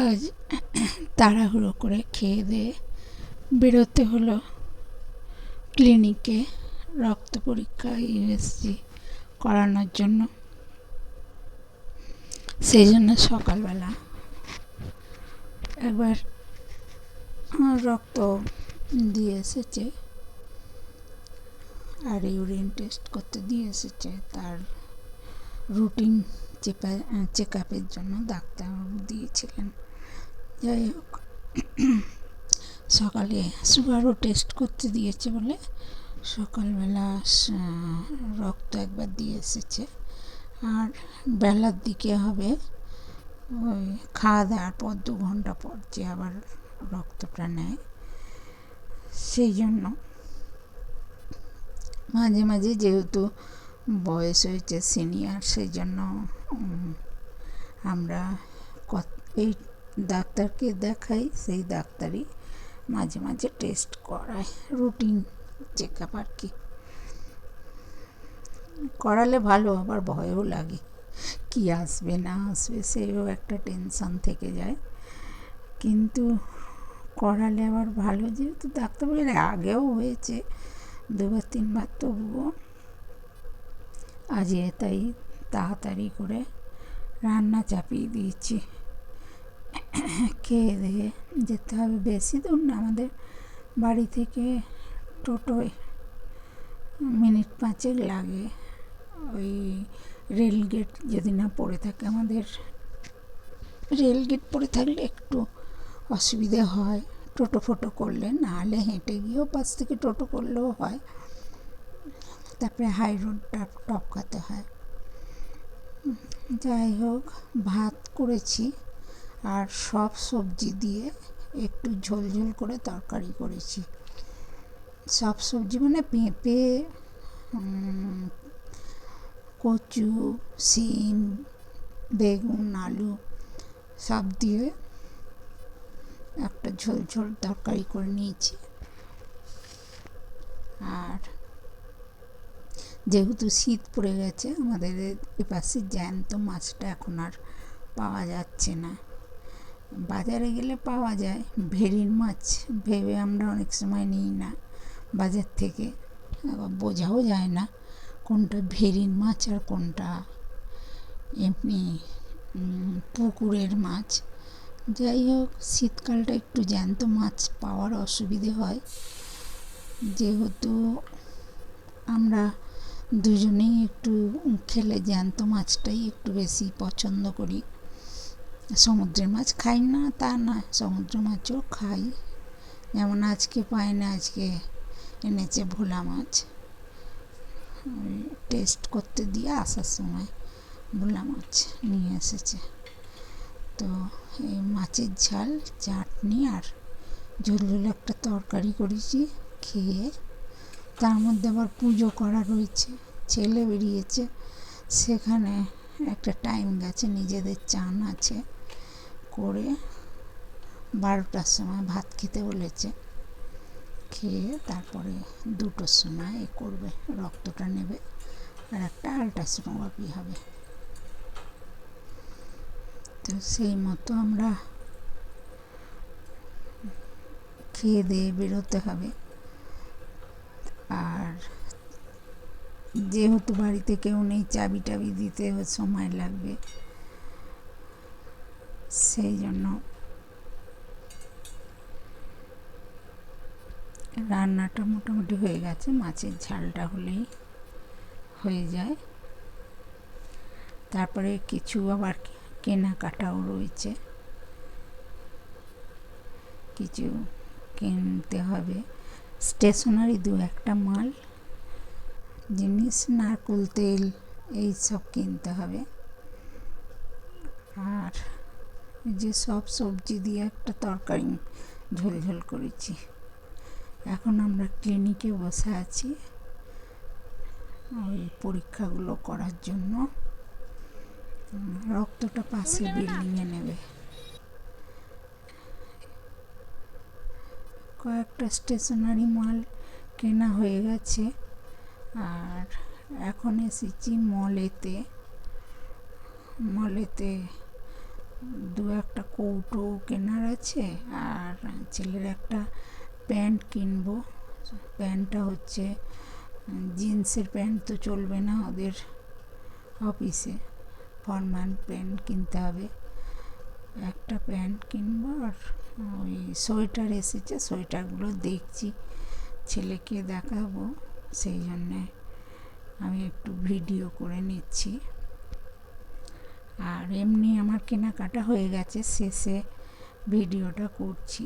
আজ তাড়াহুড়ো করে খেয়ে দিয়ে বেরোতে হলো ক্লিনিকে রক্ত পরীক্ষা ইউএসজি করানোর জন্য। সেই জন্য সকালবেলা একবার রক্ত দিয়ে এসেছে আর ইউরিন টেস্ট করতে দিয়ে এসেছে। তার রুটিন চেপা চেক আপের জন্য ডাক্তারবাবু দিয়েছিলেন। যাই হোক, সকালে সুগারও টেস্ট করতে দিয়েছে বলে সকালবেলা রক্ত একবার দিয়ে এসেছে। আর বেলার দিকে হবে, ওই খাওয়া দাওয়ার পর দু ঘণ্টা পর যে আবার রক্তটা নেয়, সেই জন্য মাঝে মাঝে যেহেতু বয়স হয়েছে সিনিয়র সেই জন্য আমরা এই ডাক্তারকে দেখাই, সেই ডাক্তারই মাঝে মাঝে টেস্ট করায় রুটিন চেক আপ আর কি। করালে ভালো, আবার ভয়ও লাগে। কি আসবে, না আসবে, সেও একটা টেনশন থেকে যায়। কিন্তু করালে আবার ভালো, যেহেতু ডাক্তার বলে আগেও হয়েছে, দুবার তিনবার, তবুও আজকে তাই তাড়াতাড়ি করে রান্না চাপিয়ে দিয়েছি। খেয়ে দিয়ে যেতে হবে। বেশি দূর না, আমাদের বাড়ি থেকে টোটোয় মিনিট পাঁচেক লাগে। ওই রেলগেট যদি না পড়ে থাকে আমাদের। রেলগেট পড়ে থাকলে একটু অসুবিধে হয়। টোটো ফোটো করলে নাহলে হেঁটে গিয়েও পাশ থেকে টোটো করলেও হয়। তারপরে হাই রোডটা টপকাতে হয়। যাই হোক ভাত করেছি আর সব সবজি দিয়ে একটু ঝোল ঝোল করে তরকারি করেছি। সব সবজি মানে পেঁপে কচু শিম বেগুন, আলু সব দিয়ে একটা ঝোল ঝোল তরকারি করে নিয়েছি। আর যেহেতু শীত পড়ে গেছে, আমাদের এপাশে জ্যান্ত মাছটা এখন আর পাওয়া যাচ্ছে না। বাজারে গেলে পাওয়া যায় ভেরির মাছ ভেবে আমরা অনেক সময় নিই না বাজার থেকে। আবার বোঝাও যায় না কোনটা ভেরির মাছ আর কোনটা এমনি পুকুরের মাছ। যাই হোক, শীতকালটা একটু জ্যান্ত মাছ পাওয়ার অসুবিধে হয়। যেহেতু আমরা দুজনেই একটু খেলে জ্যান্ত, মাছটাই একটু বেশি পছন্দ করি। সমুদ্রের মাছ খাই না, তা না, সমুদ্র মাছও খাই। যেমন আজকে পাই না আজকে এনেছে ভোলা মাছ। টেস্ট করতে দিয়ে আসার সময় ভোলা মাছ নিয়ে এসেছে। তো এই মাছের ঝাল, চাটনি আর ঝোল ঝোল একটা তরকারি করেছি, খেয়ে তার মধ্যে আবার পুজো করা রয়েছে, ছেলে বেরিয়েছে। সেখানে একটা টাইম গেছে, নিজেদের চান আছে করে বারোটার সময় ভাত খেতে বলেছে। খেয়ে তারপরে দুটোর সময় এ করবে, রক্তটা নেবে আর একটা আলট্রাসোনোগ্রাফি হবে। তো সেই মতো আমরা খেয়ে দিয়ে বেরোতে হবে। আর যেহেতু বাড়িতে কেউ নেই চাবি টাবি দিতে সময় লাগবে। সেই জন্য রান্নাটা মোটামুটি হয়ে গেছে। মাছের ঝালটা হলেই হয়ে যায়। তারপরে কিছু আবার কেনাকাটাও রয়েছে। কিছু কিনতে হবে। স্টেশনারি দু একটা মাল জিনিস নারকুল তেল এই সব কিনতে হবে। আর যে সব সবজি দিয়ে একটা তরকারি ঝোল ঝোল করেছি। এখন আমরা ক্লিনিকে বসে আছি ওই পরীক্ষাগুলো করার জন্য। রক্তটা পাশে বিল্ডিংয়ে নেবে। কয়েকটা স্টেশনারি মাল কেনা হয়ে গেছে। আর এখন এসেছি মলেতে। মলেতে দু একটা কৌটো কেনার আছে আর ছেলের একটা প্যান্ট কিনবো। প্যান্টটা হচ্ছে জিন্সের প্যান্ট তো চলবে না ওদের অফিসে। ফরমান প্যান্ট কিনতে হবে। একটা প্যান্ট কিনবো আর ওই সোয়েটার এসেছে, সোয়েটারগুলো দেখছি, ছেলেকে দেখাবো। সেই জন্যে আমি একটু ভিডিও করে নিচ্ছি। আর এমনি আমার কেনাকাটা হয়ে গেছে, শেষে ভিডিওটা করছি।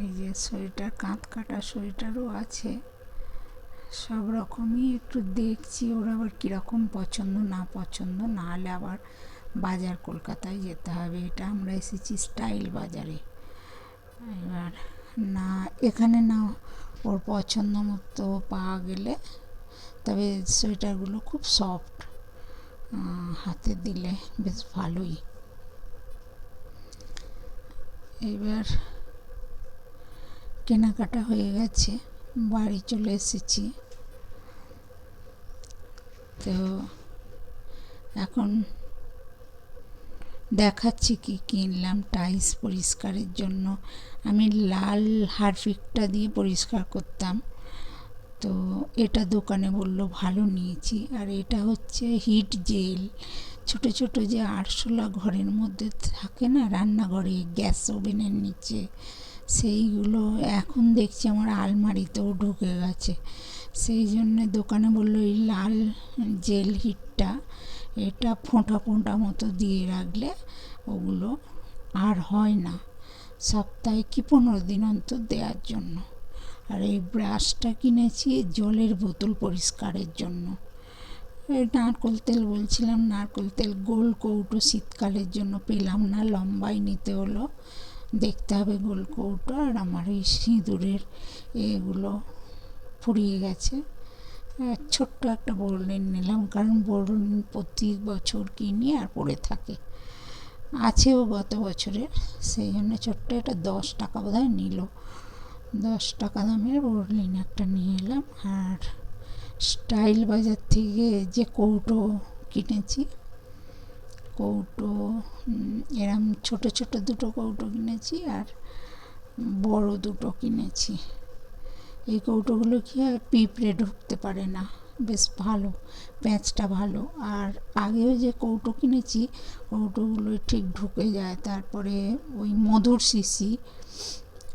এই যে সোয়েটার, কাঁধ কাটা সোয়েটারও আছে। সব রকমই একটু দেখছি, ওরা আবার কীরকম পছন্দ, না পছন্দ, না হলে আবার বাজার কলকাতায় যেতে হবে, এটা আমরা এসেছি স্টাইল বাজারে। এবার না, এখানে না ওর পছন্দ মতো পাওয়া গেলে, তবে সোয়েটারগুলো খুব সফট হাতে দিলে বেশ ভালোই। এবার কেনাকাটা হয়ে গেছে, বাড়ি চলে এসেছি। তো এখন দেখাচ্ছি কি কিনলাম টাইলস পরিষ্কারের জন্য। আমি লাল হারফিকটা দিয়ে পরিষ্কার করতাম। তো এটা দোকানে বলল, ভালো নিয়েছি। আর এটা হচ্ছে হিট জেল। ছোট ছোট যে আরশোলা ঘরের মধ্যে থাকে না, রান্নাঘরে গ্যাস ওভেনের নিচে, সেইগুলো এখন দেখছি আমার আলমারিতেও ঢুকে গেছে। সেই জন্যে দোকানে বলল, এই লাল জেল হিটটা এটা ফোঁটা ফোঁটা মতো দিয়ে রাখলে ওগুলো আর হয় না। সপ্তাহে কি পনেরো দিন অন্তর দেওয়ার জন্য। আর এই ব্রাশটা কিনেছি জলের বোতল পরিষ্কারের জন্য। নারকোল তেল বলছিলাম, নারকোল তেল গোল কৌটো শীতকালের জন্য পেলাম না লম্বাই নিতে হলো। দেখতে হবে গোল কৌটো, আর আমার এই সিঁদুরের এগুলো ফুরিয়ে গেছে। ছোট্ট একটা বোরলিন নিলাম, কারণ বোরলিন প্রতি বছর কিনি আর পড়ে থাকে। আছেও গত বছরের, সেই জন্য ছোট্ট একটা দশ টাকা বোধহয় নিল। দশ টাকা দামের বোরলিন একটা নিয়ে এলাম, আর স্টাইল বাজার থেকে যে কৌটো কিনেছি, কৌটো এরম ছোট ছোট দুটো কৌটো কিনেছি আর বড় দুটো কিনেছি। এই কৌটোগুলো কি হয় পিঁপড়ে ঢুকতে পারে না। বেশ ভালো, প্যাঁচটা ভালো। আর আগেও যে কৌটো কিনেছি, কৌটোগুলো ঠিক ঢুকে যায়। তারপরে ওই মধুর শিশি,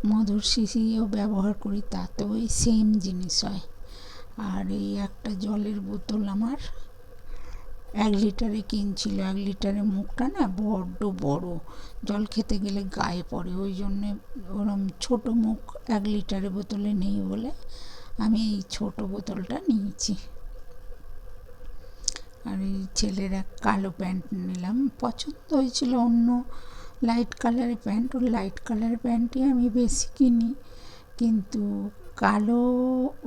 মধুর শিশিও ব্যবহার করি, তাতেও ওই সেম জিনিস হয়। আর এই একটা জলের বোতল আমার এক লিটারে কিনছিল, এক লিটারে মুখটা না বড্ড বড়। জল খেতে গেলে গায়ে পড়ে, ওই জন্যে ওরম ছোটো মুখ এক লিটারের বোতলে নেই বলে আমি এই ছোট বোতলটা নিয়েছি। আর এই ছেলের এক কালো প্যান্ট নিলাম, পছন্দ হয়েছিল অন্য লাইট কালারের প্যান্ট, ওর লাইট কালারের প্যান্টই আমি বেশি কিনি। কিন্তু কালো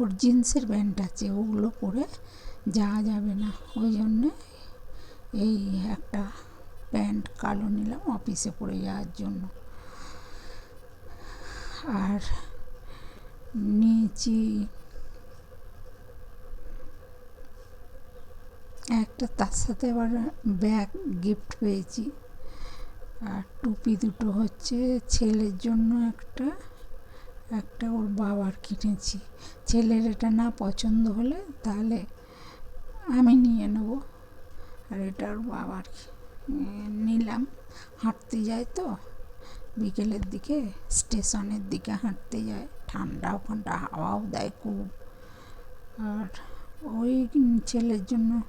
ওর জিন্সের প্যান্ট আছে, ওগুলো পরে যাওয়া যাবে না, ওই জন্যে এই একটা প্যান্ট কালো নিলাম অফিসে পরে যাওয়ার জন্য। আর নিয়েছি একটা তার সাথে আবার ব্যাগ গিফট পেয়েছি। আর টুপি দুটো হচ্ছে ছেলের জন্য একটা একটা ওর বাবার কিনেছি। ছেলের এটা না পছন্দ হলে তাহলে আমি নিয়ে নেব। আর এটা ওর বাবার নিলাম। হাঁটতে যায় তো। বিকেলের দিকে, স্টেশনের দিকে হাঁটতে যায়। ঠান্ডা, ওখানটা হাওয়াও দেয় খুব। আর ওই ছেলের জন্য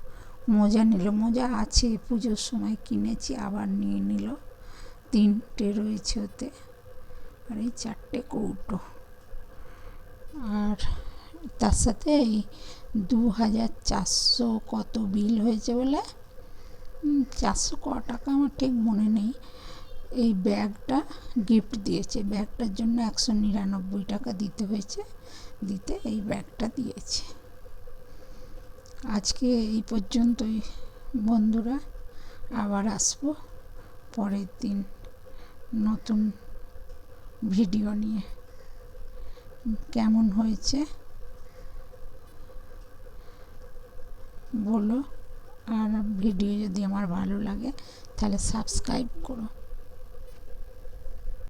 মোজা নিল। মোজা আছে, পুজোর সময় কিনেছি, আবার নিয়ে নিল। তিনটে রয়েছে ওতে। আর এই চারটে কৌটো। আর তার সাথে এই দু হাজার চারশো কত বিল হয়েছে বলে? চারশো ক টাকা আমার ঠিক মনে নেই। এই ব্যাগটা গিফট দিয়েছে। ব্যাগটার জন্য একশো নিরানব্বই টাকা দিতে হয়েছে। দিতে এই ব্যাগটা দিয়েছে। আজকে এই পর্যন্তই বন্ধুরা। আবার আসব পরের দিন নতুন ভিডিও নিয়ে। কেমন হয়েছে বলো। আর ভিডিও যদি আমার ভালো লাগে তাহলে সাবস্ক্রাইব করো।